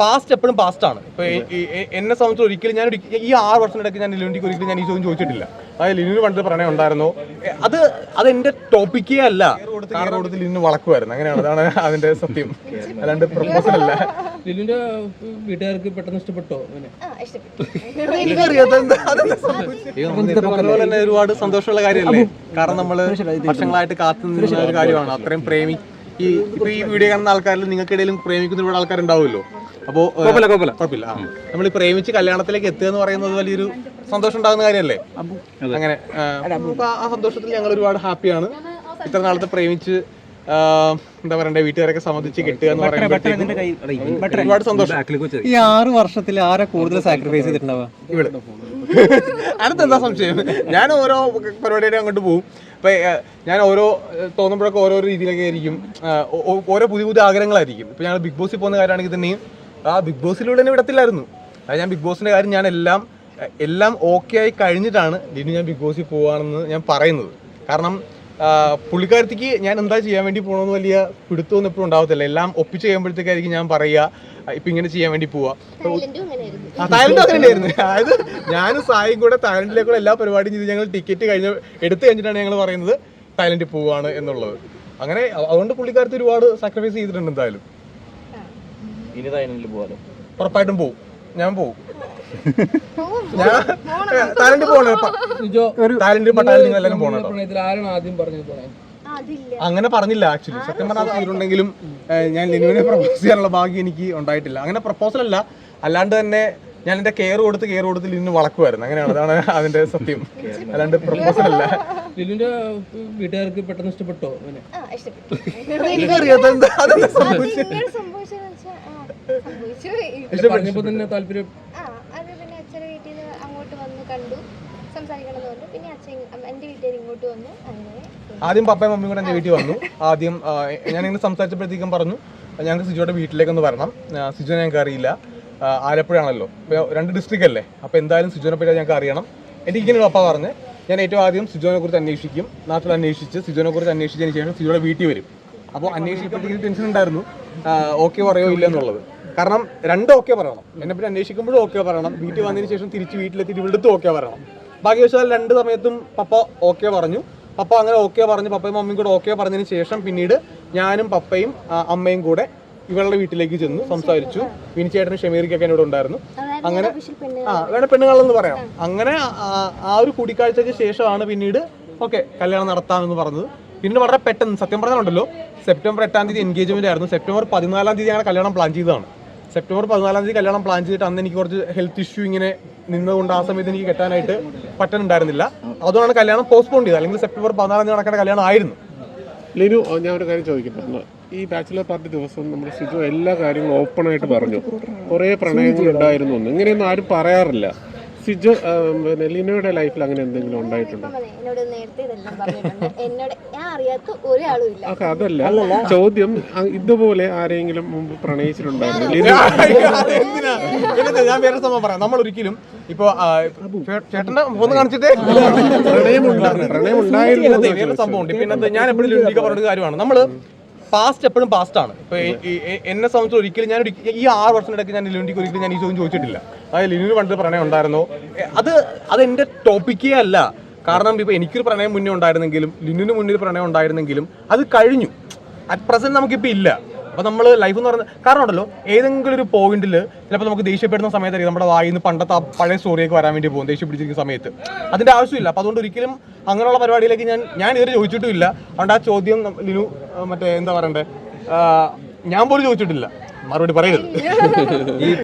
Past എപ്പോഴും past ആണ്. ഇപ്പൊ എന്നെ സംബന്ധിച്ച് ഒരിക്കലും ഞാൻ ഈ ആറ് വർഷത്തിനിടയ്ക്ക് ഞാൻ ലിനുവിന്റെ ഒരിക്കലും ഞാൻ ഈ ചോദ്യം ചോദിച്ചിട്ടില്ല. അതായത് ലിനുവിന് പണ്ട് പ്രണയം ഉണ്ടായിരുന്നു? അത് അത് എന്റെ ടോപ്പിക്കേ അല്ല. കൊടുത്ത് ലിനു വളക്കുമായിരുന്നു. അങ്ങനെയാണ്. അതാണ് അതിന്റെ സത്യം. അല്ലാണ്ട് പ്രപ്പോസൽ അല്ല. ലിനുവിന്റെ വീട്ടുകാർക്ക് പെട്ടെന്ന് ഇഷ്ടപ്പെട്ടോ പോലെ തന്നെ ഒരുപാട് സന്തോഷമുള്ള കാര്യമല്ലേ? കാരണം നമ്മൾ വർഷങ്ങളായിട്ട് കാത്തു നിന്ന ഒരു കാര്യമാണ്. അത്രയും പ്രേമി ഈ ഇപ്പൊ ഈ വീഡിയോ കാണുന്ന ആൾക്കാരിൽ നിങ്ങൾക്കിടയിലും പ്രേമിക്കുന്ന ഒരുപാട് ആൾക്കാരുണ്ടാവുമല്ലോ. അപ്പോ കുഴപ്പമില്ല ആ. നമ്മൾ ഈ പ്രേമിച്ച് കല്യാണത്തിലേക്ക് എത്തുക എന്ന് പറയുന്നത് വലിയൊരു സന്തോഷം ഉണ്ടാകുന്ന കാര്യമല്ലേ? അങ്ങനെ ആ സന്തോഷത്തിൽ ഞങ്ങൾ ഒരുപാട് ഹാപ്പിയാണ് ഇത്ര നാളത്തെ പ്രേമിച്ച് എന്താ പറയണ്ടേ വീട്ടുകാരൊക്കെ സംബന്ധിച്ച് കിട്ടുക എന്ന് പറയുന്നത് ഒരുപാട് സന്തോഷം. ഈ ആറ് വർഷത്തിൽ ആരാ കൂടുതൽ സാക്രിഫൈസ് ചെയ്തിട്ടുണ്ടാവുക? എന്താ സംശയം? ഞാൻ ഓരോ പരിപാടിയുടെ അങ്ങോട്ട് പോകും അപ്പൊ ഞാൻ ഓരോ തോന്നുമ്പോഴൊക്കെ ഓരോ രീതിയിലൊക്കെ ആയിരിക്കും. ഓരോ പുതിയ പുതിയ ആഗ്രഹങ്ങളായിരിക്കും. ഇപ്പൊ ഞാൻ ബിഗ് ബോസിൽ പോകുന്ന കാര്യമാണെങ്കിൽ തന്നെയും ആ ബിഗ് ബോസിലൂടെ തന്നെ വിടത്തില്ലായിരുന്നു. അത് ഞാൻ ബിഗ് ബോസിന്റെ കാര്യം ഞാൻ എല്ലാം എല്ലാം ഓക്കെ ആയി കഴിഞ്ഞിട്ടാണ് ഇനി ഞാൻ ബിഗ് ബോസിൽ പോവാണെന്ന് ഞാൻ പറയുന്നത്. കാരണം പുള്ളിക്കാരത്തിക്ക് ഞാൻ എന്താ ചെയ്യാൻ വേണ്ടി പോകണമെന്ന് വലിയ പിടുത്തമൊന്നും എപ്പോഴും ഉണ്ടാവത്തില്ല. എല്ലാം ഒപ്പിച്ച് കഴിയുമ്പോഴത്തേക്കായിരിക്കും ഞാൻ പറയുക ഇപ്പൊ ഇങ്ങനെ ചെയ്യാൻ വേണ്ടി പോവാ. തായ്ലൻഡും അങ്ങനെ ഉണ്ടായിരുന്നു അതായത് ഞാനും സായും കൂടെ തായ്ലൻഡിലേക്കുള്ള എല്ലാ പരിപാടിയും ചെയ്ത് ഞങ്ങൾ ടിക്കറ്റ് കഴിഞ്ഞ് എടുത്തു കഴിഞ്ഞിട്ടാണ് ഞങ്ങൾ പറയുന്നത് തായ്ലൻഡിൽ പോവാണ് എന്നുള്ളത്. അങ്ങനെ അതുകൊണ്ട് പുള്ളിക്കാരത്ത് ഒരുപാട് സാക്രിഫൈസ് ചെയ്തിട്ടുണ്ട് എന്തായാലും. ഇനി തായ്ലൻഡിൽ പോകാലോ ഉറപ്പായിട്ടും പോവും. ഞാൻ പോവും. പോകണം പോകണം ആരാണ് ആദ്യം പറഞ്ഞത് അങ്ങനെ പറഞ്ഞില്ല ആക്ച്വലി സത്യം പറഞ്ഞാൽ ഞാൻ ലിനുവിനെ പ്രപ്പോസ് ചെയ്യാനുള്ള ഭാഗ്യം എനിക്ക് ഉണ്ടായിട്ടില്ല. അങ്ങനെ പ്രപ്പോസൽ അല്ല. അല്ലാണ്ട് തന്നെ ഞാൻ എന്റെ കെയർ കൊടുത്ത് കെയർ കൊടുത്ത് ലിനു വളക്കുമായിരുന്നു. അങ്ങനെയാണ്. അതാണ് അതിന്റെ സത്യം. അല്ലാണ്ട് പ്രപ്പോസൽ അല്ല. ലിനുവിന്റെ വീട്ടുകാർക്ക് പെട്ടെന്ന് ഇഷ്ടപ്പെട്ടോ അവനെ? ആ ഇഷ്ടപ്പെട്ടു. പറഞ്ഞപ്പോ തന്നെ താല്പര്യം ആ അത് പിന്നെ അച്ഛനെ വീട്ടിൽ നിന്ന് അങ്ങോട്ട് വന്ന് കണ്ടു പിന്നെ അച്ഛൻ ഇങ്ങോട്ട് വന്നു ആദ്യം പപ്പയും മമ്മിയും കൂടെ എന്റെ വീട്ടിൽ വന്നു. ആദ്യം ഞാൻ ഇങ്ങനെ സംസാരിച്ചപ്പോഴത്തേക്കും പറഞ്ഞു ഞങ്ങൾക്ക് സിജോയുടെ വീട്ടിലേക്കൊന്ന് വരണം. ആ, സിജോ ഞങ്ങൾക്ക് അറിയില്ല. ആലപ്പുഴ ആലപ്പുഴയാണല്ലോ. രണ്ട് ഡിസ്ട്രിക്റ്റ് അല്ലേ? അപ്പോൾ എന്തായാലും സിജോനെ പറ്റി ഞങ്ങൾക്ക് അറിയണം. എനിക്ക് ഇങ്ങനെ പപ്പ പറഞ്ഞ് ഞാൻ ഏറ്റവും ആദ്യം സിജോനെ കുറിച്ച് അന്വേഷിക്കും. നാട്ടിൽ അന്വേഷിച്ച് സിജോനെ കുറിച്ച് അന്വേഷിച്ചതിന് ശേഷം സിജോയുടെ വീട്ടിൽ വരും. അപ്പോൾ അന്വേഷിക്കുമ്പോഴത്തേക്കും ടെൻഷൻ ഉണ്ടായിരുന്നു. ഓക്കെ പറയോ ഇല്ല എന്നുള്ളത്. കാരണം രണ്ട് ഓക്കെ പറയണം. എന്നെ പിന്നെ അന്വേഷിക്കുമ്പോഴും ഓക്കെ പറയണം. വീട്ടിൽ വന്നതിന് ശേഷം തിരിച്ച് വീട്ടിലെത്തിയിട്ട് ഇവിടുത്തെ ഓക്കെ പറയണം. ഭാഗ്യവശാൽ രണ്ട് സമയത്തും പപ്പ ഓക്കെ പറഞ്ഞു. പപ്പ അങ്ങനെ ഓക്കെ പറഞ്ഞു. പപ്പയും മമ്മിയും കൂടെ ഓക്കെ പറഞ്ഞതിന് ശേഷം പിന്നീട് ഞാനും പപ്പയും അമ്മയും കൂടെ ഇവളുടെ വീട്ടിലേക്ക് ചെന്നു സംസാരിച്ചു. വിനിച്ചേട്ടനും ഷമീറിക്കൊക്കെ എന്നോട് ഉണ്ടായിരുന്നു. അങ്ങനെ ആ വേണ പെണ്ണുങ്ങളെന്ന് പറയാം. അങ്ങനെ ആ- ആ ഒരു കൂടിക്കാഴ്ചയ്ക്ക് ശേഷമാണ് പിന്നീട് ഓക്കെ കല്യാണം നടത്താമെന്ന് പറഞ്ഞത്. പിന്നീട് വളരെ പെട്ടെന്ന് സത്യം പറഞ്ഞാലുണ്ടല്ലോ സെപ്റ്റംബർ എട്ടാം തീയതി എൻഗേജ്മെന്റ് ആയിരുന്നു. സെപ്റ്റംബർ പതിനാലാം തീയതി ഞങ്ങൾ കല്യാണം പ്ലാൻ ചെയ്തതാണ്. സെപ്റ്റംബർ പതിനാലാം തീയതി കല്യാണം പ്ലാൻ ചെയ്തിട്ട് അന്ന് എനിക്ക് കുറച്ച് ഹെൽത്ത് ഇഷ്യൂ ഇങ്ങനെ നിന്നുകൊണ്ട് ആ സമയത്ത് എനിക്ക് കെട്ടാനായിട്ട് പറ്റുന്നുണ്ടായിരുന്നില്ല അതുകൊണ്ടാണ് കല്യാണം പോസ്റ്റ്പോൺ ചെയ്തത്. അല്ലെങ്കിൽ സെപ്റ്റംബർ പതിനാലാം തീയതി നടക്കേണ്ട കല്യാണം ആയിരുന്നു. ലിനു ഞാൻ ഒരു കാര്യം ചോദിക്കട്ടെ? ഈ ബാച്ചിലർ പാർട്ടി ദിവസം നമ്മൾ സിജു എല്ലാ കാര്യങ്ങളും ഓപ്പൺ ആയിട്ട് പറഞ്ഞു. കുറേ എന്ന്. ഇങ്ങനെയൊന്നും ആരും പറയാറില്ല. സിജു പിന്നെ ലിനുയുടെ ലൈഫിൽ അങ്ങനെ എന്തെങ്കിലും ഉണ്ടായിട്ടുണ്ടോ എന്നോട് നേരത്തെ ഇതെല്ലാം പറഞ്ഞിട്ടുണ്ട് എന്നോട് ഞാൻ അറിയാത്ത ഒരാളും ഇല്ല ഓക്കെ അതല്ല ചോദ്യം ഇതുപോലെ ആരെങ്കിലും മുമ്പ് പ്രണയിച്ചിട്ടുണ്ടായിരുന്നു ലിനു എന്തിനാ? എന്നിട്ട് ഞാൻ വേറെ സംഭവം പറയാം നമ്മൾ ഒരിക്കലും ഇപ്പൊ ചേട്ടന്റെ ഒന്ന് കാണിച്ചിട്ടേ പ്രണയം ഉണ്ടാ- പ്രണയം ഉണ്ടായിരുന്നു വേറെ സംഭവം ഉണ്ട് പിന്നെ ഞാൻ എപ്പോഴും പറഞ്ഞ കാര്യമാണ് നമ്മൾ പാസ്റ്റ് എപ്പോഴും പാസ്റ്റ് ആണ്. ഇപ്പൊ എന്നെ സംബന്ധിച്ച് ഒരിക്കലും ഞാൻ ഈ ആറ് വർഷത്തിനിടയ്ക്ക് ഞാൻ ലിനുണ്ടിക്ക് ഒരിക്കലും ഞാൻ ഈ ചോദ്യം ചോദിച്ചിട്ടില്ല. അതായത് ലിനുവിന് പണ്ട് പ്രണയം ഉണ്ടായിരുന്നോ. അത് അത് എന്റെ ടോപ്പിക്കേ അല്ല. കാരണം ഇപ്പൊ എനിക്കൊരു പ്രണയം മുന്നേ ഉണ്ടായിരുന്നെങ്കിലും ലിനുവിന് മുന്നിൽ പ്രണയം ഉണ്ടായിരുന്നെങ്കിലും അത് കഴിഞ്ഞു. അറ്റ് പ്രസന്റ് നമുക്കിപ്പോ ഇല്ല. അപ്പൊ നമ്മൾ ലൈഫ് എന്ന് പറയുന്നത് കാരണം ഉണ്ടല്ലോ ഏതെങ്കിലും ഒരു പോയിന്റിൽ ചിലപ്പോൾ നമുക്ക് ദേഷ്യപ്പെടുന്ന സമയത്തായിരിക്കും നമ്മുടെ വായിൽ നിന്ന് പണ്ടത്തെ ആ പഴയ സ്റ്റോറിയൊക്കെ വരാൻ വേണ്ടി പോകും ദേഷ്യം പിടിച്ചിരിക്കുന്ന സമയത്ത്. അതിന്റെ ആവശ്യമില്ല. അപ്പോൾ അതുകൊണ്ട് ഒരിക്കലും അങ്ങനെയുള്ള പരിപാടിയിലേക്ക് ഞാൻ ഞാൻ ഇതുവരെ ചോദിച്ചിട്ടുമില്ല അതുകൊണ്ട് ആ ചോദ്യം ലിനു മറ്റേ എന്താ പറയണ്ടേ? ഞാൻ പോലും ചോദിച്ചിട്ടില്ല. മറുപടി പറയരുത്.